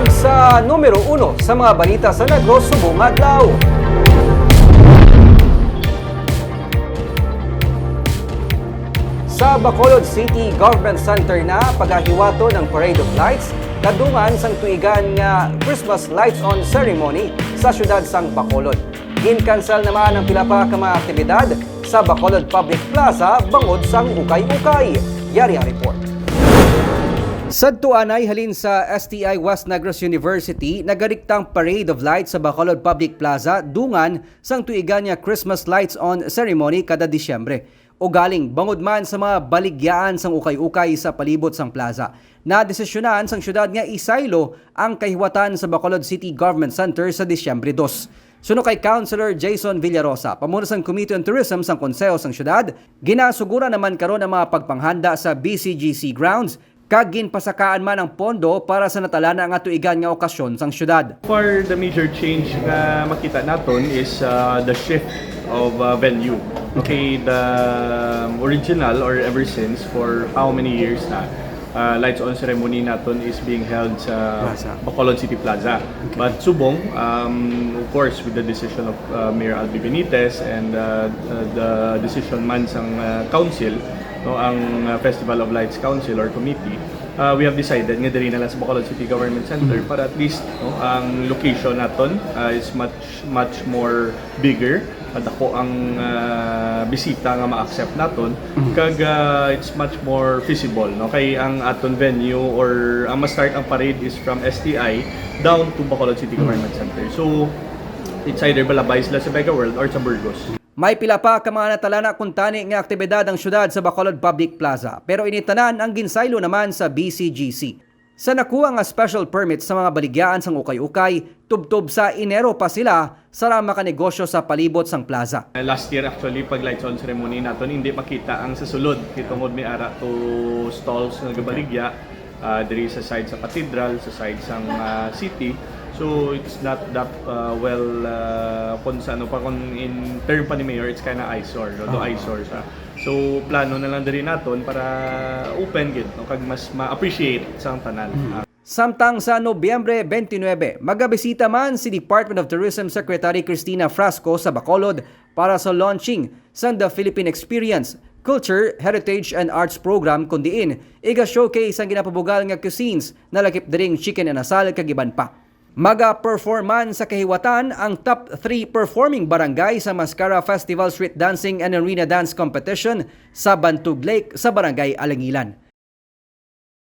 Kag sa numero uno sa mga balita sa Negros subong adlaw. Sa Bacolod City Government Center na pagahiwato ng Parade of Lights, kadungan sang tuigan nga Christmas Lights on Ceremony sa syudad sang Bacolod. Ginkansel naman ang pila pa ka mga aktibidad sa Bacolod Public Plaza bangod sang ukay-ukay. Yari ang report. Sadtuan ay halin sa STI West Negros University nagariktang Parade of Lights sa Bacolod Public Plaza dungan sang tuigan nga Christmas Lights on Ceremony kada Disyembre. O galing bangod man sa mga baligyaan sang ukay-ukay sa palibot sang plaza. Na desisyonan sang syudad nga isaylo ang kahiwatan sa Bacolod City Government Center sa Disyembre 2. Suno kay Councilor Jason Villarosa, pamuno sang Committee on Tourism sang Konseho sang syudad, ginasugura naman karon ang mga pagpanghanda sa BCGC grounds kag ginpasakaan man ang pondo para sa natalana nga tuigan nga okasyon sang syudad. For the major change na makita naton is uh, the shift of uh, venue. Okay, the um, original or ever since for how many years na uh, lights on ceremony naton is being held sa Plaza. Bacolod City Plaza. But Subong, um, of course, with the decision of uh, Mayor Albi Benitez and uh, uh, the decision man sang uh, council, no, ang uh, Festival of Lights Council or committee, uh, we have decided nga diri na lang sa Bacolod City Government Center para at least no, ang location naton uh, is much much more bigger. At ako ang uh, bisita nga ma-accept naton. Kag uh, it's much more feasible no? Kay ang aton venue or ang ma-start ang parade is from STI down to Bacolod City Government Center. So it's either Balabay sila sa Mega World or sa Burgos May pila pa ka mga natalana kung tani nga aktibidad ang syudad sa Bacolod Public Plaza pero initanan ang ginsaylo naman sa BCGC. Sa nakuha nga special permit sa mga baligyan sang ukay-ukay, tubtob sa Enero pa sila sa negosyo sa palibot sang plaza. Last year actually pag lights on ceremony naton hindi makita ang sa sulod kitungod may ara to stalls nga gabaligya uh, diri sa side sa cathedral sa side sang uh, city so it's not that uh, well uh, kung sa ano pa kung in term pa ni mayor it's kind of eyesore no? do eyesore sa so plano na lang diri naton para open gid no? Kag mas ma-appreciate sang tanan. Uh, Samtang sa Nobyembre 29, magabisita man si Department of Tourism Secretary Cristina Frasco sa Bacolod para sa launching sa The Philippine Experience Culture, Heritage and Arts Program kundiin iga showcase ang ginapabugal nga cuisines na lakip diring chicken and asal kagiban pa. Maga-performan sa kahiwatan ang top 3 performing barangay sa Mascara Festival Street Dancing and Arena Dance Competition sa Bantug Lake sa Barangay Alangilan.